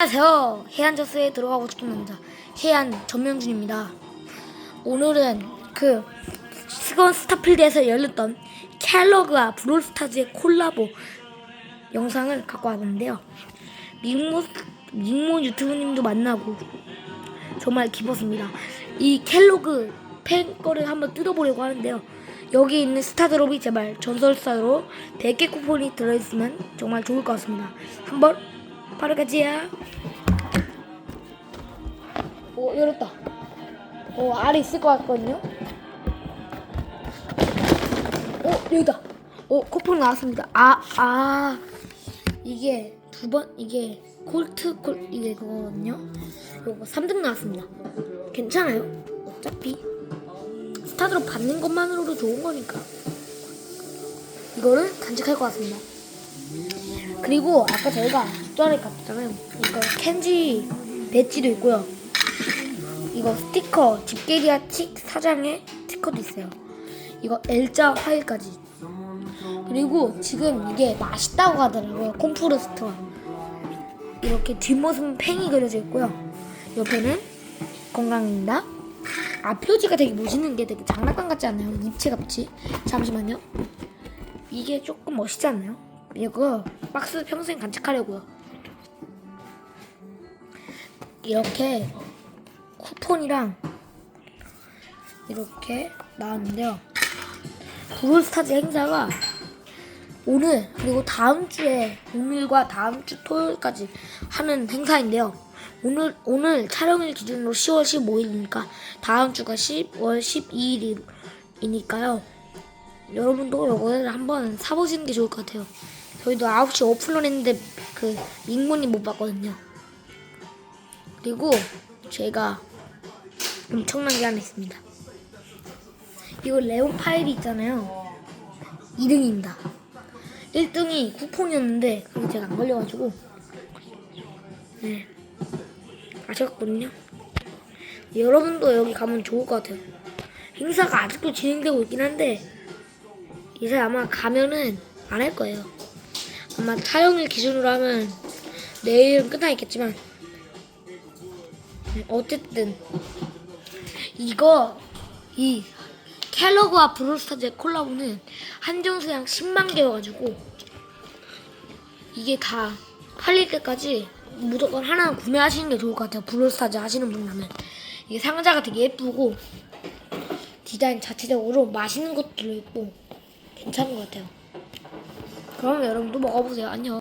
안녕하세요. 해안저스에 들어가고 싶은 남자 해안 전명준입니다. 오늘은 그 스건 스타필드에서 열렸던 켈러그와 브롤스타즈의 콜라보 영상을 갖고 왔는데요. 믹모 믹모 유튜브님도 만나고 정말 기뻤습니다. 이 켈로그 팬 거를 한번 뜯어보려고 하는데요. 여기 있는 스타드롭이 제발 전설사로 100개 쿠폰이 들어있으면 정말 좋을 것 같습니다. 한번 바로 가지야. 오 열었다. 오 아래 있을 것 같거든요. 오 여기다. 오 쿠폰 나왔습니다. 아 아. 이게 두 번 이게 콜트 콜 이게 그거거든요. 요거 3등 나왔습니다. 괜찮아요. 어차피 스타드롭 받는 것만으로도 좋은 거니까. 이거를 간직할 것 같습니다. 그리고 아까 저희가 숫자를 갔잖아요. 이거 켄지 배지도 있고요. 이거 스티커 집게리아 칙 사장의 스티커도 있어요. 이거 L자 파일까지. 그리고 지금 이게 맛있다고 하더라고요. 콤프로스트가. 이렇게 뒷모습은 팽이 그려져 있고요. 옆에는 건강입니다. 아 표지가 되게 멋있는 게 되게 장난감 같지 않나요? 입체 같이. 잠시만요. 이게 조금 멋있지 않나요? 이거 박스 평생 간직하려고요. 이렇게 쿠폰이랑 이렇게 나왔는데요. 브롤스타즈 행사가 오늘 그리고 다음 주에 오늘과 다음 주 토요일까지 하는 행사인데요. 오늘 오늘 촬영일 기준으로 10월 15일이니까 다음 주가 10월 12일이니까요. 여러분도 이거를 한번 사보시는 게 좋을 것 같아요. 저희도 9시 오픈을 했는데 그 민문이 못 봤거든요. 그리고 제가 엄청난 게 하나 있습니다. 이거 레온 파일이 있잖아요. 2등입니다. 1등이 쿠폰이었는데 그게 제가 안 걸려가지고 네 아셨거든요. 여러분도 여기 가면 좋을 것 같아요. 행사가 아직도 진행되고 있긴 한데 이제 아마 가면은 안 할 거예요. 아마 촬영일 기준으로 하면 내일은 끝나 있겠지만 네, 어쨌든 이거 이 켈러그와 브롤스타즈의 콜라보는 한정 수량 10만 개여가지고 이게 다 팔릴 때까지 무조건 하나 구매하시는 게 좋을 것 같아요. 브롤스타즈 하시는 분이라면 이게 상자가 되게 예쁘고 디자인 자체적으로 맛있는 것도 들어있고 괜찮은 것 같아요. 그럼 여러분도 먹어보세요. 안녕.